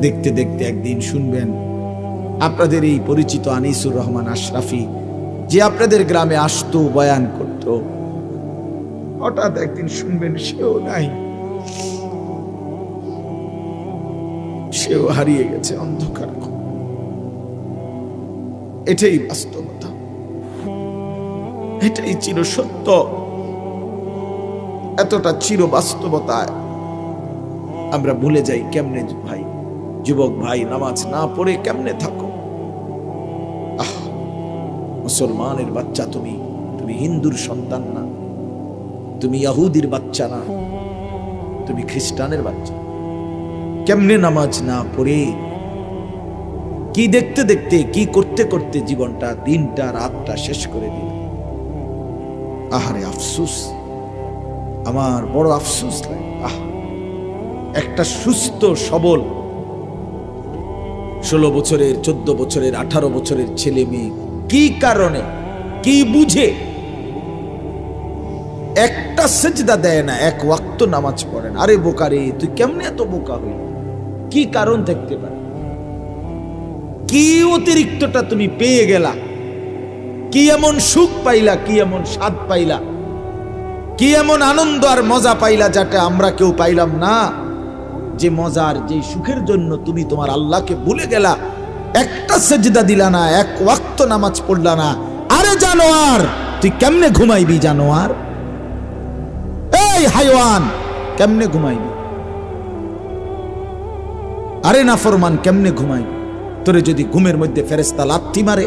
দেখতে দেখতে একদিন শুনবেন আপনাদের এই পরিচিত আনিসুর রহমান আশরাফি যে আপনাদের গ্রামে আসতো, বয়ান করত। হঠাৎ একদিন শুনবেন সেও নাই। সেও হারিয়ে গেছে অন্ধকার এটাই বাস্তবতা। এটাই চির সত্য। এতটা চির বাস্তবতায় আমরা ভুলে যাই কেমনে ভাই। যুবক ভাই, নামাজ না পড়ে কেমনে থাকো? আহ, মুসলমানের বাচ্চা তুমি তুমি হিন্দুর সন্তান না, তুমি ইয়াহুদির বাচ্চা না, তুমি খ্রিস্টানের বাচ্চা। কেমনে নামাজ না পড়ে? কি দেখতে দেখতে, কি করতে করতে জীবনটা, দিনটা, রাতটা শেষ করে দিল? আহারে আফসুস, আমার বড় আফসুস লাগে। আহ, একটা সুস্থ, সবল ষোলো বছরের, চোদ্দ বছরের, আঠারো বছরের ছেলে মেয়ে কি কারণে, কি বুঝে? একটা সেজদা দেয় না, এক ওয়াক্ত নামাজ পড়ে না। আরে বোকারে তুই কেমনে এত বোকা হইল কি কারণ থাকতে পারে? কি অতিরিক্তটা তুমি পেয়ে গেলা? কি এমন সুখ পাইলা, কি এমন স্বাদ পাইলা? কি এমন আনন্দ আর মজা পাইলা যাটা আমরা কেউ পাইলাম না? যে মজার, যে সুখের জন্য তুমি তোমার আল্লাহকে ভুলে গেলা, একটা সেজদা দিলা না, এক ওয়াক্ত নামাজ পড়লা না। আরে জানোয়ার, তুই কেমনে ঘুমাইবি জানোয়ার? এই হাইওয়ান, কেমনে ঘুমাইবি? আরে না ফরমান কেমনে ঘুমাইবি? তোরে যদি ঘুমের মধ্যে ফেরেস্তা লাথি মারে।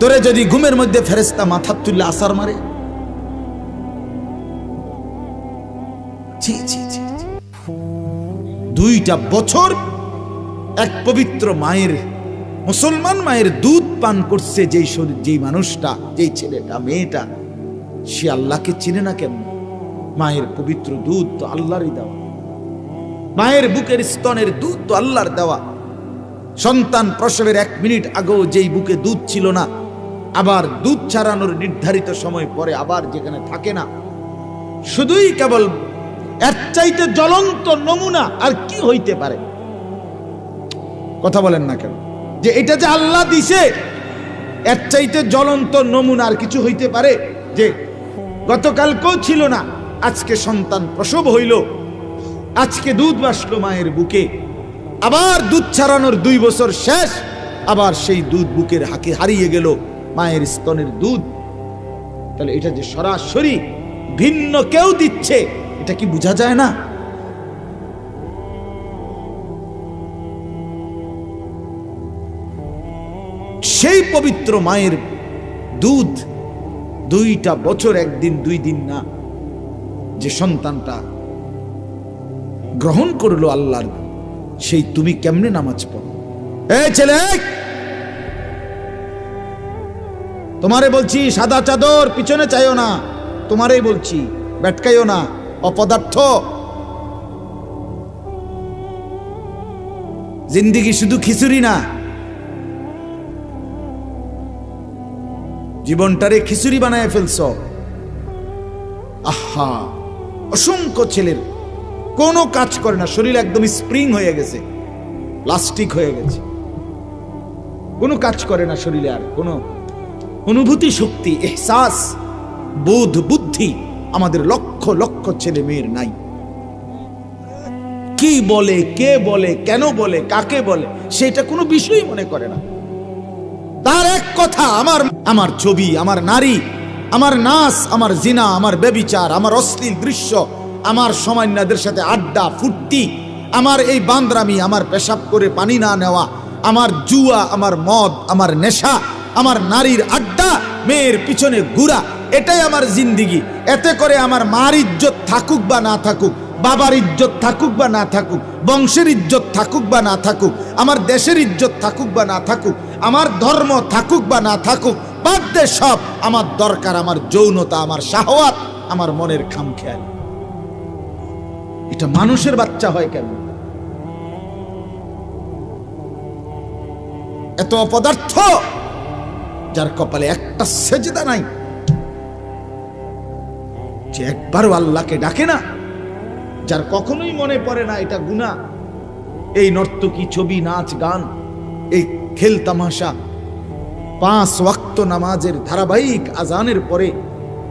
তোরে যদি ঘুমের মধ্যে ফেরেস্তা মাথা তুললে আসার মারে। দুইটা বছর এক পবিত্র মায়ের, মুসলমান মায়ের দুধ পান করছে যেই শরীর, যেই মানুষটা, যেই ছেলেটা, মেয়েটা। সে আল্লাহকে চিনে না কেমন? মায়ের পবিত্র দুধ তো আল্লাহরই দেওয়া। মায়ের বুকের স্তনের দুধ তো আল্লাহর দেওয়া। সন্তান প্রসবের এক মিনিট আগেও যেই বুকে দুধ ছিল না, আবার দুধ ছাড়ানোর নির্ধারিত সময় পরে আবার যেখানে থাকে না, শুধুই কেবল এর চাইতে জ্বলন্ত নমুনা আর কি হইতে পারে? কথা বলেন না কেন? যে এটা যে আল্লাহ দিছে, এর চাইতে জ্বলন্ত নমুনা আর কিছু হইতে পারে? যে গতকালকেও ছিল না, আজকে সন্তান প্রসব হইল। আজকে দুধ বাসলো মায়ের বুকে। আবার দুধ ছাড়ানোর দুই বছর শেষ, আবার সেই দুধ বুকের হাকে হারিয়ে গেল মায়ের স্তনের দুধ। তাহলে এটা যে সরাসরি ভিন্ন কেউ দিচ্ছে এটা কি বোঝা যায় না? সেই পবিত্র মায়ের দুধ দুইটা বছর একদিন, দুই দিন না, যে সন্তানটা গ্রহণ করল আল্লাহর, সেই তুমি কেমনে নামাজ পড়ো? এ ছেলে! তোমারে বলছি, সাদা চাদর, পিছনে চাইও না। তোমারই বলছি ব্যাটকাইও না। অপদার্থ। জিন্দিগি শুধু খিচুড়ি না। জীবনটারে খিচুড়ি বানায় ফেলছ। আহা, অসংখ্য ছেলের। কোনো কাজ করে না, শরীর একদম স্প্রিং হয়ে গেছে, প্লাস্টিক হয়ে গেছে। কোনো কাজ করে না শরীরে আর, কোনো অনুভূতি শক্তি, এহসাস, বোধ, বুদ্ধি। আমাদের লক্ষ লক্ষ ছেলে মেয়ের নাই। কি বলে, কে বলে, কেন বলে, কাকে বলে, সেটা কোনো বিষয়ই মনে করে না। তার এক কথা, আমার আমার ছবি, আমার নারী, আমার নাচ, আমার জিনা, আমার বেবিচার আমার অশ্লীল দৃশ্য, আমার সমান্যদের সাথে আড্ডা, ফুর্তি, আমার এই বান্দরামি, আমার পেশাব করে পানি না নেওয়া, আমার জুয়া, আমার মদ, আমার নেশা আমার নারীর আড্ডা, মেয়ের পিছনে ঘুরা, এটাই আমার জিন্দিগি। এতে করে আমার মার ইজ্জত থাকুক বা না থাকুক, বাবার ইজ্জত থাকুক বা না থাকুক, বংশের ইজ্জত থাকুক বা না থাকুক, আমার দেশের ইজ্জত থাকুক বা না থাকুক, আমার ধর্ম থাকুক বা না থাকুক, বাদ দে সব আমার দরকার, আমার যৌনতা, আমার শাহওয়াত, আমার মনের খাম খেয়াল এটা মানুষের বাচ্চা হয় কেন? এত অপদার্থ যার কপালে একটা সেজদা নাই, যে একবারও আল্লাহকে ডাকে না, যার কখনোই মনে পড়ে না এটা গুণা এই নর্তকী ছবি, নাচ, গান, এই খেল তামাশা, পাঁচ ওয়াক্ত নামাজের ধারাবাহিক আজানের পরে,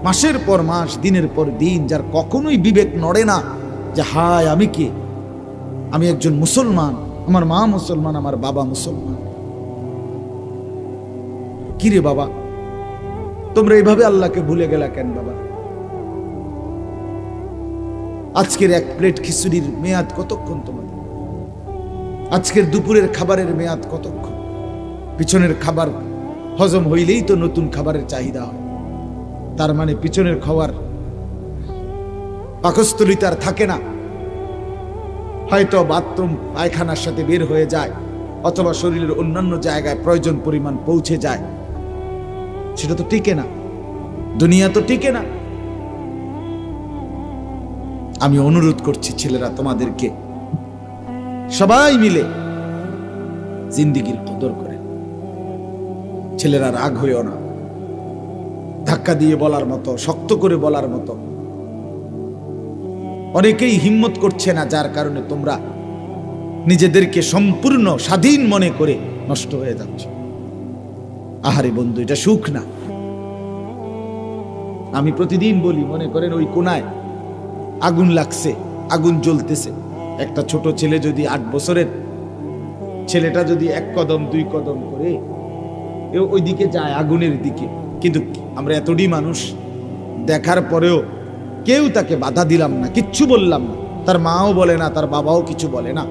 মাসের পর মাস, দিনের পর দিন, যার কখনোই বিবেক নড়ে না, যে হায় আমি কে? আমি একজন মুসলমান, আমার মা মুসলমান, আমার বাবা মুসলমান। কিরে বাবা? তোমরা এইভাবে আল্লাহকে ভুলে গেলা কেন বাবা? আজকের এক প্লেট খিচুড়ির মেয়াদ কতক্ষণ তোমাদের? আজকের দুপুরের খাবারের মেয়াদ কতক্ষণ? পিছনের খাবার হজম হইলেই তো নতুন খাবারের চাহিদা হয়। তার মানে পিছনের খাবার পাকস্থলী তার থাকে না। হয়তো বাথরুম, পায়খানার সাথে বের হয়ে যায়, অথবা শরীরের অন্যান্য জায়গায় প্রয়োজন পরিমাণ পৌঁছে যায়। সেটা তো টিকে না। দুনিয়া তো টিকে না। আমি অনুরোধ করছি ছেলেরা তোমাদেরকে, সবাই মিলে জিন্দিগির কদর করে। ছেলেরা রাগ হইও না। ধাক্কা দিয়ে বলার মতো, শক্ত করে বলার মতো। অনেকেই হিম্মত করছে না, যার কারণে তোমরা নিজেদেরকে সম্পূর্ণ স্বাধীন মনে করে নষ্ট হয়ে যাচ্ছ। আহারে বন্ধু, এটা সুখ না। আমি প্রতিদিন বলি, মনে করেন ওই কোনায় আগুন লাগছে, আগুন জ্বলতেছে। একটা ছোট ছেলে যদি আট বছরের, ছেলেটা যদি এক কদম, দুই কদম করে ওই দিকে যায় আগুনের দিকে। কিন্তু আমরা এতটি মানুষ, দেখার পরেও কেউ তাকে বাধা দিলাম না, কিচ্ছু বললাম না। তার মাও বলে না, তার বাবাও কিছু বলে না।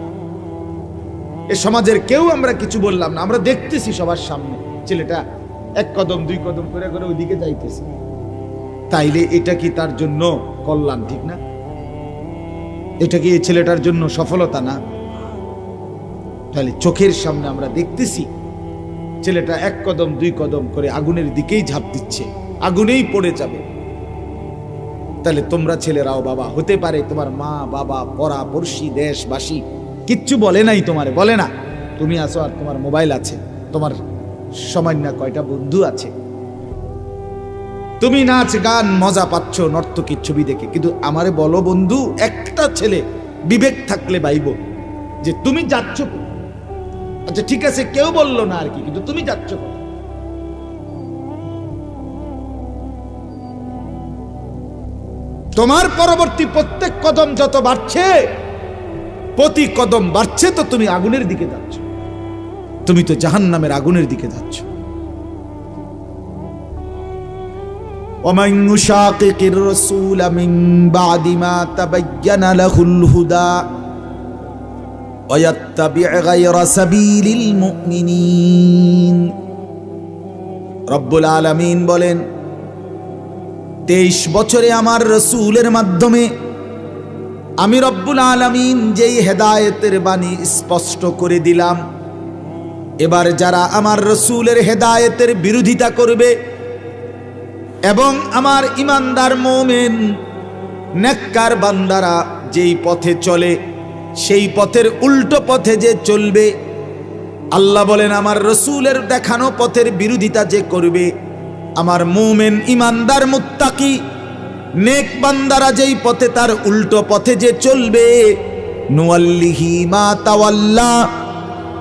এ সমাজের কেউ আমরা কিছু বললাম না, আমরা দেখতেছি সবার সামনে। ছেলেটা এক কদম, দুই কদম করে করে ওইদিকে যাইতেছে। তাইলে এটা কি তার জন্য কল্যাণ, ঠিক না? এটা কি এই ছেলেটার জন্য সফলতা না? তাহলে চোখের সামনে আমরা দেখতেছি, ছেলেটা এক কদম, দুই কদম করে আগুনের দিকেই ঝাঁপ দিচ্ছে, আগুনেই পড়ে যাবে। তাহলে তোমরা ছেলেরাও বাবা, হতে পারে তোমার মা, বাবা, পড়া, পড়শি, দেশবাসী, কিচ্ছু বলে নাই তোমারে, বলে না। তুমি আসো আর তোমার মোবাইল আছে, তোমার সামান্য কয়টা বন্ধু আছে। তুমি নাচ গান মজা পাচ্ছ, নর্তকীর ছবি দেখে, কিন্তু আমারে বলো বন্ধু, একটা ছেলে বিবেক থাকলে বাইব যে তুমি যাচ্ছ আচ্ছা ঠিক আছে, কেউ বলল না আর কি, কিন্তু তুমি যাচ্ছ তোমার পরবর্তী প্রত্যেক কদম যত বাড়ছে, প্রতি কদম বাড়ছে তো তুমি আগুনের দিকে যাচ্ছ। তুমি তো জাহান নামের আগুনের দিকে যাচ্ছ ومن يشاقق الرسول من بعد ما تبين له الهدى ويتبع غير سبيل المؤمنين রব্বুল আলামিন বলেন তেইশ বছরে আমার রসুলের মাধ্যমে আমি রব্বুল আলামিন যেই হেদায়েতের বাণী স্পষ্ট করে দিলাম এবার যারা আমার রসুলের হেদায়েতের বিরোধিতা করবে এবং আমার ইমানদার মোমেন, নেককার বান্দারা যেই পথে চলে, সেই পথের উল্টো পথে যে চলবে, আল্লাহ বলেন, আমার রসুলের দেখানো পথের বিরোধিতা যে করবে, আমার মোমেন, ইমানদার মুত্তাকি, নেক বান্দারা যেই পথে তার উল্টো পথে যে চলবে, নুয়াল্লিহি মা তাওয়াল্লা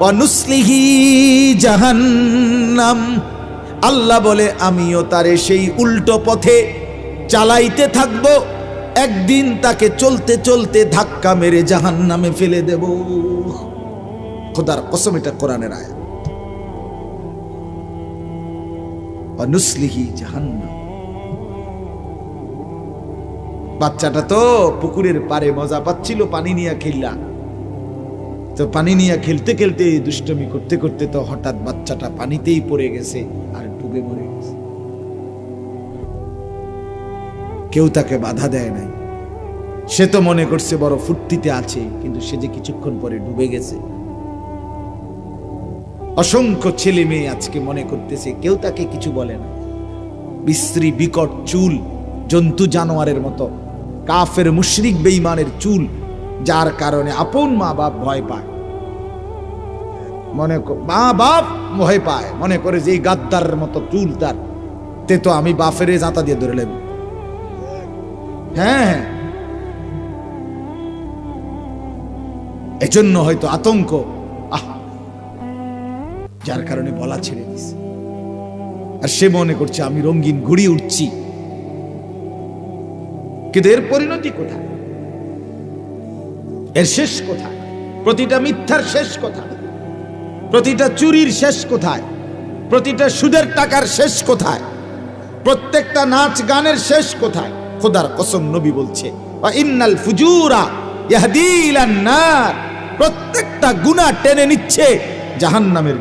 অনুসলিহি জাহান্নাম। আল্লাহ বলে, আমিও তারে সেই উল্টো পথে চালাইতে থাকব। একদিন তাকে চলতে চলতে ধাক্কা মেরে জাহান নামে ফেলে দেব। খোদার কসম, এটা কোরআনের আয়াত। অনুসলিহি জাহান্নাম। বাচ্চাটা তো পুকুরের পারে মজা পাচ্ছিল, পানি নিয়ে খেললা। তো পানি নিয়ে খেলতে খেলতে দুষ্টমি করতে করতে তো হঠাৎ বাচ্চাটা পানিতেই পড়ে গেছে আর ডুবে মরে গেছে। কেউ তাকে বাধা দেয় নাই। সে তো মনে করছে বড় ফুর্তিতে আছে, কিন্তু সে যে কিছুক্ষণ পরে ডুবে গেছে। অসংখ্য ছেলে মেয়ে আজকে মনে করতেছে, কেউ তাকে কিছু বলে না। বিশ্রী, বিকট চুল, জন্তু জানোয়ারের মতো, কাফের, মুশরিক বেইমানের চুল, যার কারণে আপন মা বাপ ভয় পায়। মনে মা বাপ ভয় পায়। মনে করে যে গাদ্দার মতো চুল তার। তে তো আমি বাফেরে জাতা দিয়ে ধরে নেব। হ্যাঁ। হ্যাঁ এজন্য হয়তো আতঙ্ক। আহ। যার কারণে বলা ছেড়ে দিছে। আর সে মনে করছে, আমি রঙিন ঘুড়ি উঠছি কিন্তু এর পরিণতি কোথায়? এর শেষ কোথায়? প্রতিটা মিথ্যার শেষ কোথায়? প্রতিটা চুরির শেষ কোথায়? প্রতিটা সুদের টাকার শেষ কোথায়? প্রত্যেকটা নাচ গানের শেষ কোথায়? খোদার কসম নবী বলছে প্রত্যেকটা গুনাহ টেনে নিচ্ছে জাহান্নামের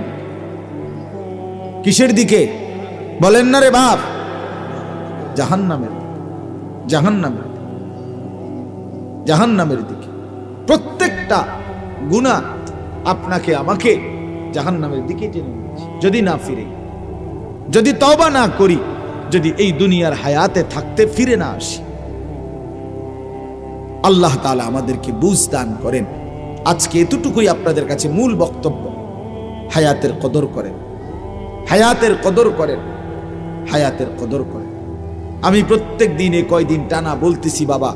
কিসের দিকে? বলেন না রে বাপ। জাহান্নামের জাহান্নামের জাহান্নামের দিকে। প্রত্যেকটা গুনাহ আপনাকে, আমাকে জাহান্নামের দিকে টেনে নিচ্ছে যদি না ফিরে, যদি তওবা না করি, যদি এই দুনিয়ার হায়াতে থাকতে ফিরে না আসি। আল্লাহ তাআলা আমাদেরকে বুঝ দান করেন। আজকে এতটুকুই আপনাদের কাছে মূল বক্তব্য। হায়াতের কদর করেন। হায়াতের কদর করেন। হায়াতের কদর করেন। আমি প্রত্যেক দিনে কয়দিন টানা বলতেছি, বাবা,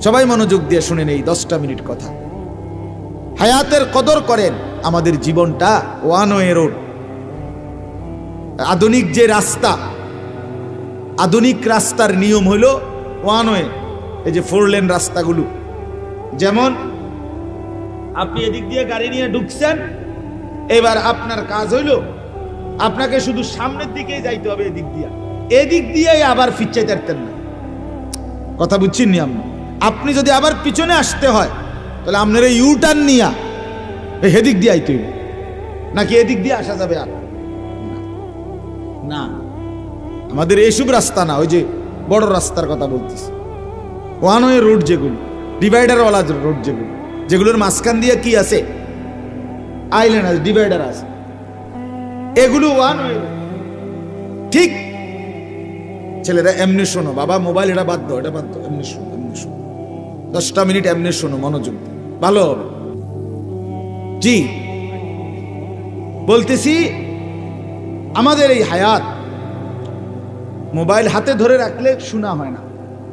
সবাই মনোযোগ দিয়ে শুনেন এই দশটা মিনিট কথা। হায়াতের কদর করেন, আমাদের জীবনটা ওয়ান ওয়ে রোড। আধুনিক যে রাস্তা, আধুনিক রাস্তার নিয়ম হলো ওয়ান ওয়ে এই যে ফোর লেন রাস্তাগুলো। যেমন, আপনি এদিক দিয়ে গাড়ি নিয়ে ঢুকছেন, এবার আপনার কাজ হইল আপনাকে শুধু সামনের দিকেই যাইতে হবে এদিক দিয়ে। এদিক দিয়েই আবার ফিরতে পারতেন না। কথা বুঝছেন নি আপনি? আপনি যদি আবার পিছনে আসতে হয় তাহলে আপনার এই ইউটার্ন নিয়া হেদিক দিয়ে আইতে। নাকি এদিক দিয়ে আসা যাবে আর? না। আমাদের এইসব রাস্তা না, ওই যে বড় রাস্তার কথা বলতেছি। ওয়ান ওয়ে রোড যেগুলো, ডিভাইডারওয়ালা রোড যেগুলো, যেগুলোর মাঝখান দিয়ে কি আছে? আইল্যান্ড আছে ডিভাইডার আছে। এগুলো ওয়ান ওয়ে ঠিক। ছেলেরা, এমনি শোনো, বাবা মোবাইল এটা দাও এটা দাও, এমনি শোনো এমনি শোনো। দশটা মিনিট এমনি শোনো, মনোযোগ। ভালো। জি। বলতেছি, আমাদের এই হায়াত মোবাইল হাতে ধরে রাখলে শোনা হয় না,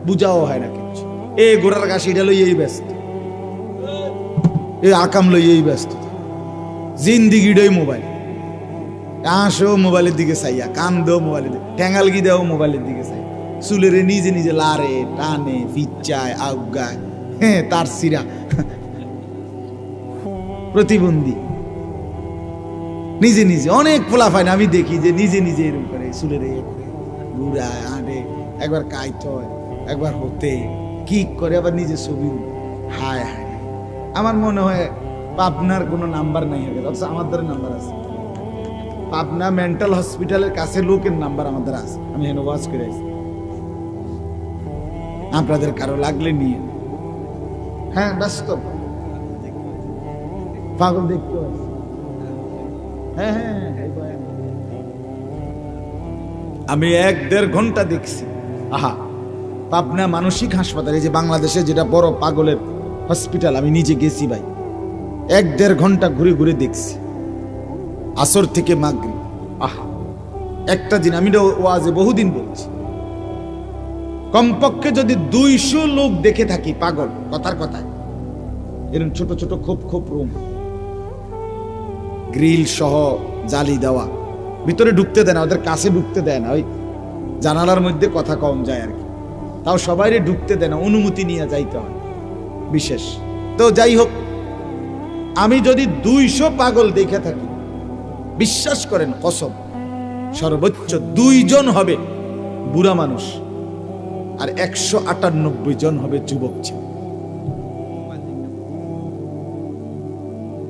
বুঝাও হয় না কিছু। এ গোড়ার গাছ এটা লইয়েই ব্যস্ত। এ আকাম লইয়েই ব্যস্ত। জিন্দিগিটাই মোবাইল। আসো মোবাইলের দিকে চাইয়া কান দেও মোবাইলের দিকে ট্যাঙ্গালগি দেও মোবাইলের দিকে চাই চুলেরে নিজে নিজে লারে, টানে, ফিচ্চায়, আউগায় হ্যাঁ তার সিরা। প্রতিবন্ধী। নিজে নিজে, অনেক পোলা পায় না, আমি দেখি যে নিজে নিজে এরকম করে করে, ঘুরায় একবার কাইত হয়, একবার হতে কি করে, আবার নিজে ছবি হায় হায় আমার মনে হয় পাবনার কোনো নাম্বার নাই আগে অথচ আমাদের নাম্বার আছে। পাবনা মেন্টাল হসপিটালের কাছে লোকের নাম্বার আমাদের আছে। আমি হেন ওয়াজ করে আছি আপনাদের কারও লাগলে নিয়ে। হ্যাঁ ব্যস্ত। পাগল দেখতে হ্যাঁ হ্যাঁ হ্যাঁ। আমি এক দেড় ঘণ্টা দেখছি। আহা পাবনা মানসিক হাসপাতাল এই যে বাংলাদেশে যেটা বড় পাগলের হসপিটাল আমি নিজে গেছি ভাই। এক দেড় ঘণ্টা ঘুরে ঘুরে দেখছি। আসর থেকে মাগরি আহা একটা দিন আমি এটা ওয়াজে বহুদিন বলছি। কমপক্ষে যদি দুইশো লোক দেখে থাকি পাগল কথার কথায়। এরকম ছোট ছোট খোপ খোপ রুম। গ্রিল সহ জালি দেওয়া। ভিতরে ঢুকতে দেয় না, ওদের কাছে ঢুকতে দেয় না, ওই জানালার মধ্যে কথা কম যায় আর কি। তাও সবাই ঢুকতে দেয় না, অনুমতি নিয়ে যাইতে হয়, বিশেষ। তো যাই হোক, আমি যদি দুইশো পাগল দেখে থাকি, বিশ্বাস করেন কসম, সর্বোচ্চ দুইজন হবে বুড়া মানুষ, আর একশো আটানব্বই জন হবে যুবক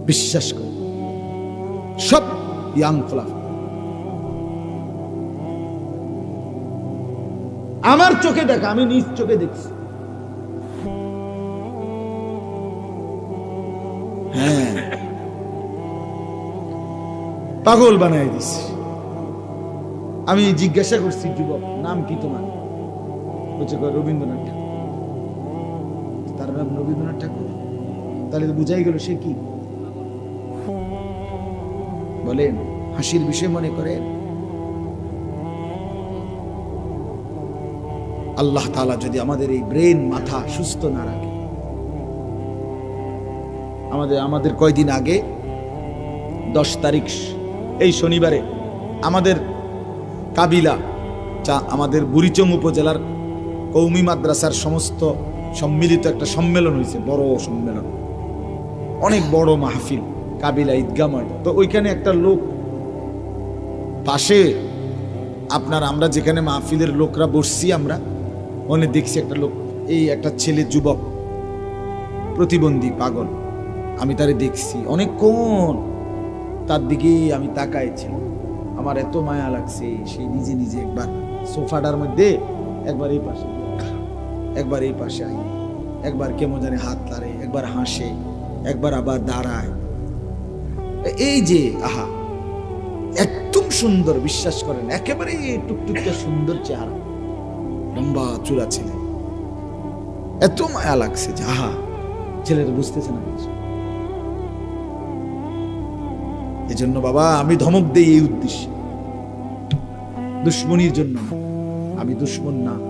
বিশ্বাস করে সব ইয়াং ফলাফল। আমার চোখে দেখা, আমি নিজ চোখে দেখছি। হ্যাঁ। পাগল বানাই দিছি। আমি জিজ্ঞাসা করছি, যুবক, নাম কি তোমার? বলছে রবীন্দ্রনাথ ঠাকুর। তার নাম রবীন্দ্রনাথ ঠাকুর? তাহলে বুঝাই গেল সে কি? বলেন, হাসির বিষয় মনে করেন? আল্লাহ তাআলা যদি আমাদের এই ব্রেন মাথা সুস্থ না রাখে, আমাদের আমাদের কয়দিন আগে? দশ তারিখ, এই শনিবারে আমাদের কাবিলা, যা আমাদের বুড়িচং উপজেলার কৌমি মাদ্রাসার সমস্ত সম্মিলিত একটা সম্মেলন হয়েছে, বড় সম্মেলন। অনেক বড় মাহফিল। কাবিলা ঈদগাহ ময়দান তো ওইখানে একটা লোক পাশে, আপনার আমরা যেখানে মাহফিলের লোকরা বসছি আমরা ওখানে দেখছি একটা লোক, এই একটা ছেলে যুবক, প্রতিবন্ধী, পাগল। আমি তারে দেখছি। অনেকক্ষণ তার দিকে আমি তাকাইছিলাম আমার এত মায়া লাগছে সেই নিজে নিজে একবার সোফাটার মধ্যে একবার এই পাশে, একবার এই পাশে আই একবার কেমন জানে হাত লাড়ে একবার হাসে, একবার আবার দাঁড়ায়। এই যে, আহা, একদম সুন্দর, বিশ্বাস করেন একেবারে টুকটুকটা সুন্দর চেহারা। লম্বা চূড়া ছেলে। এত মায়া লাগছে যে, আহা, ছেলেটা বুঝতেছে না এই জন্য বাবা, আমি ধমক দেই এই উদ্দেশ্যে। দুশ্মনির জন্য। আমি দুশ্মন না।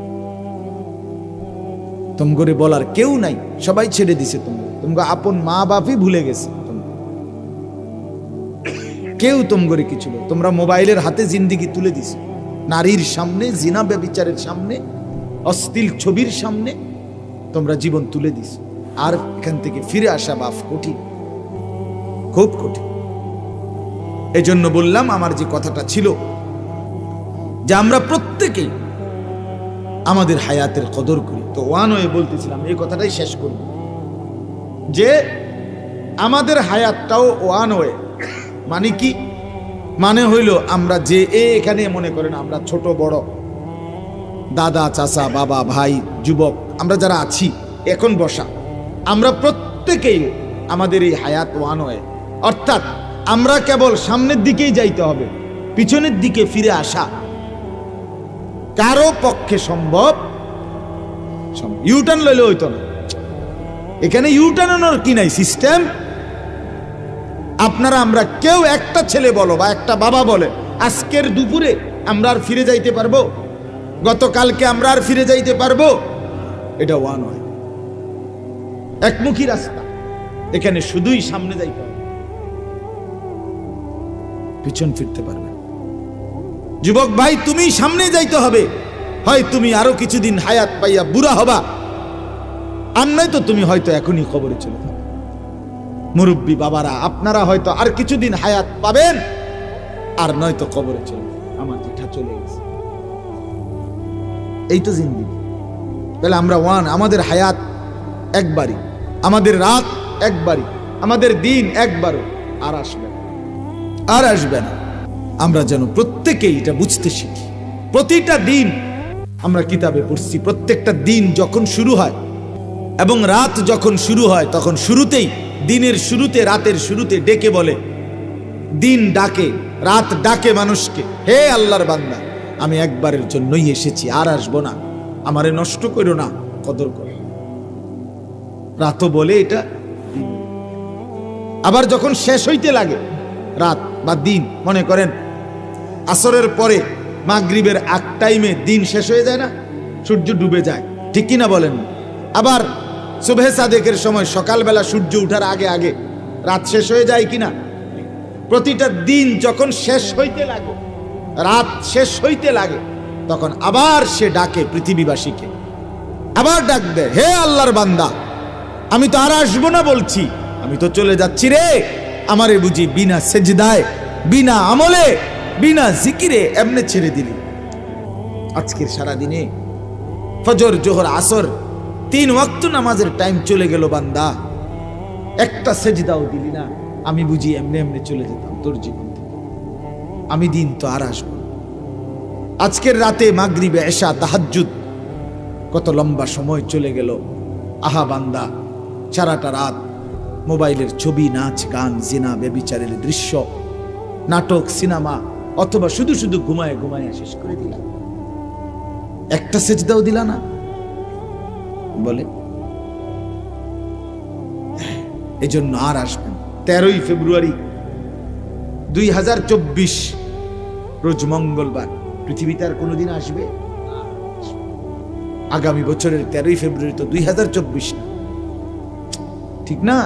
তোম করে বলার কেউ নাই, সবাই ছেড়ে দিছে তোমরা তোমরা আপন মা বাপই ভুলে গেছে। কেউ করে কিছু। তোমরা মোবাইলের হাতে জিন্দিগি তুলে দিছ। নারীর সামনে, জিনা ব্যবিচারের সামনে অস্থিল ছবির সামনে তোমরা জীবন তুলে দিস আর এখান থেকে ফিরে আসা বাফ কঠিন। খুব কঠিন। এই জন্য বললাম, আমার যে কথাটা ছিল, যে আমরা প্রত্যেকেই আমাদের হায়াতের কদর করি। তো ওয়ান হয়ে বলতেছিলাম, এই কথাটাই শেষ করব। যে আমাদের হায়াতটাও ওয়ান হয়ে মানে কি? মানে হইল আমরা যে এখানে মনে করেন আমরা ছোট, বড়, দাদা, চাচা, বাবা, ভাই, যুবক, আমরা যারা আছি, এখন বসা, আমরা প্রত্যেকেই আমাদের এই হায়াত ওয়ান হয়ে, অর্থাৎ আমরা কেবল সামনের দিকেই যাইতে হবে, পিছনের দিকে ফিরে আসা, কারও পক্ষে সম্ভব ইউটার্ন লইলে হইতো না। এখানে ইউটার্ন কি নাই? সিস্টেম আপনারা আমরা কেউ একটা ছেলে বলো বা একটা বাবা বলে, আজকের দুপুরে আমরা আর ফিরে যাইতে পারব? গতকালকে আমরা আর ফিরে যাইতে পারব? এটা ওয়ান হয় একমুখী রাস্তা। এখানে শুধুই সামনে যাইতে হবে। পিছন ফিরতে পারবে যুবক ভাই, তুমি সামনে যাইতে হবে। হয় তুমি আরও কিছুদিন হায়াত পাইয়া বুড়া হবা। আর নয় তো তুমি হয়তো এখনই খবরে চলে যাবে। মুরব্বী বাবারা, আপনারা হয়তো আর কিছুদিন হায়াত পাবেন, আর নয়তো কবরে চলে আমার যেটা চলে গেছে। এই তো জিন্দিগি। তাহলে আমরা ওয়ান, আমাদের হায়াত একবারই, আমাদের রাত একবারই, আমাদের দিন একবারও আর আসবে না। আর আসবে না। আমরা যেন প্রত্যেকেই এটা বুঝতে শিখি। প্রতিটা দিন আমরা কিতাবে পড়ছি, প্রত্যেকটা দিন যখন শুরু হয় এবং রাত যখন শুরু হয়, তখন শুরুতেই দিনের শুরুতে, রাতের শুরুতে ডেকে বলে, দিন ডাকে, রাত ডাকে মানুষকে। হে আল্লাহর বান্দা, আমি একবারের জন্যই এসেছি, আর আসব না। আমারে নষ্ট করো না, কদর করো। রাতও বলে এটা আবার যখন শেষ হইতে লাগে, রাত বা দিন, মনে করেন, আসরের পরে মাগরিবের আগ টাইমে দিন শেষ হয়ে যায় না, সূর্য ডুবে যায়, ঠিক কিনা বলেন? আবার শুভে সাদেকের সময় সকালবেলা সূর্য উঠার আগে আগে রাত শেষ হয়ে যায় কিনা? প্রতিটা দিন যখন শেষ হইতে লাগে, রাত শেষ হইতে লাগে, তখন আবার সে ডাকে পৃথিবীবাসীকে। আবার ডাক দেয়, হে আল্লাহর বান্দা, আমি তো আর আসব না বলছি। আমি তো চলে যাচ্ছি রে। আমারে বুঝি বিনা সেজদায়, বিনা আমলে, বিনা জিকিরে এমনে ছেড়ে দিলি। আজকের সারা দিনে ফজর, জোহর, আসর তিন ওয়াক্ত নামাজের টাইম চলে গেল বান্দা। একটা সেজদাও দিলি না। আমি বুঝি এমনি এমনি চলে যেতাম তোর জীবন থেকে। আমি দিন তো আর আসব আজকের রাতে মাগরিবে এশা তাহাজ্জুদ। কত লম্বা সময় চলে গেল। আহা বান্দা, সারাটা রাত মোবাইলের ছবি, নাচ, গান, জিনা বেবিচারের দৃশ্য, নাটক, সিনেমা, অথবা শুধু শুধু ঘুমায় ঘুমায় শেষ করে দিলাম। একটা সেজদাও দিলা না? বলে। এই জন্য আর আসবেন তেরোই ফেব্রুয়ারি দুই হাজার চব্বিশ, রোজ মঙ্গলবার। পৃথিবীতে আর কোনোদিন আসবে আগামী বছরের তেরোই ফেব্রুয়ারি তো দুই হাজার চব্বিশ না। ঠিক না?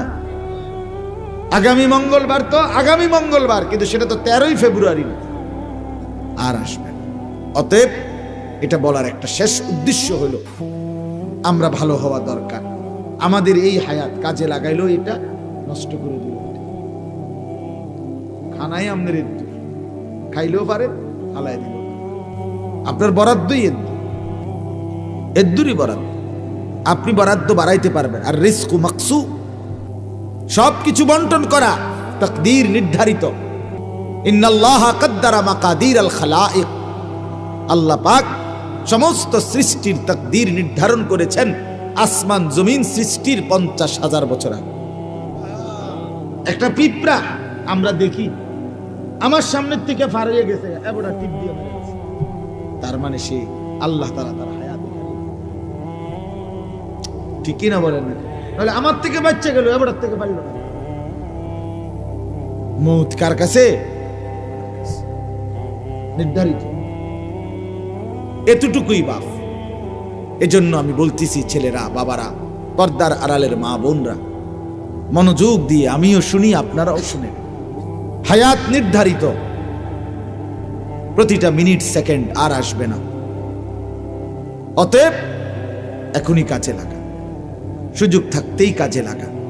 আগামী মঙ্গলবার তো আগামী মঙ্গলবার, কিন্তু সেটা তো তেরোই ফেব্রুয়ারি না। আর আসবে অতএব এটা বলার একটা শেষ উদ্দেশ্য হলো আমরা ভালো হওয়া দরকার। আমাদের এই হায়াত কাজে লাগাইলেও এটা নষ্ট করে দিল খানাই আমাদের এদ্দুর খাইলেও পারে হালাই দিল আপনার বরাদ্দই এদ্দুর এদ্দুরই বরাদ্দ। আপনি বরাদ্দ বাড়াইতে পারবেন। আর রিস্কু মাকসু। সব কিছু বন্টন করা তকদির নির্ধারিত। ইন্নাল্লাহ কদ্দারা মাকাদির আল খালাইক। আল্লাহ পাক সমস্ত সৃষ্টির তকদির নির্ধারণ করেছেন আসমান জমিন সৃষ্টির পঞ্চাশ হাজার বছর আগে। একটা পিঁপড়া, আমরা দেখি, আমার সামনের থেকে ফার হয়ে গেছে তার মানে সে আল্লাহ তারা তার হায়াত ঠিকই না বলেন? না আমার থেকে বাচ্চা গেল এবড়ার থেকে পারল না। মৌত কার কাছে? নির্ধারিত। এতটুকুই বাপ। এজন্য আমি বলতেছি, ছেলেরা, বাবারা, পর্দার আড়ালের মা বোনরা, মনোযোগ দিয়ে আমিও শুনি, আপনারাও শুনেন। হায়াত নির্ধারিত। প্রতিটা মিনিট, সেকেন্ড আর আসবে না। অতএব এখনই কাজে লাগা। সুযোগ থাকতেই কাজে লাগা।